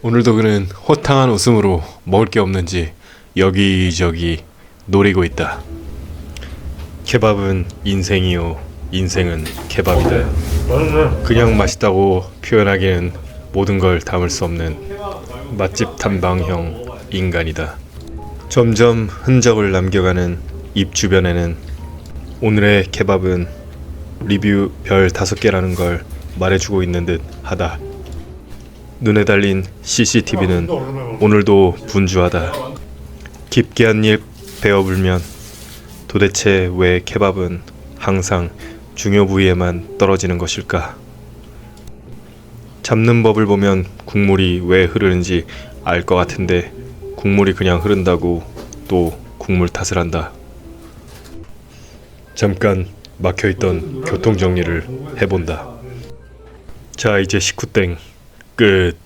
오늘도 그는 호탕한 웃음으로 먹을 게 없는지 여기저기 노리고 있다. 케밥은 인생이요, 인생은 케밥이다. 그냥 맛있다고 표현하기는 모든 걸 담을 수 없는 맛집 탐방형 인간이다. 점점 흔적을 남겨가는 입 주변에는 오늘의 케밥은 리뷰 별 다섯 개라는 걸 말해주고 있는 듯 하다. 눈에 달린 CCTV는 오늘도 분주하다. 깊게 한 입 베어 불면 도대체 왜 케밥은 항상 중요 부위에만 떨어지는 것일까? 잡는 법을 보면 국물이 왜 흐르는지 알 것 같은데 국물이 그냥 흐른다고 또 국물 탓을 한다. 잠깐 막혀있던 교통 정리를 해본다. 자 이제 식후땡 끝.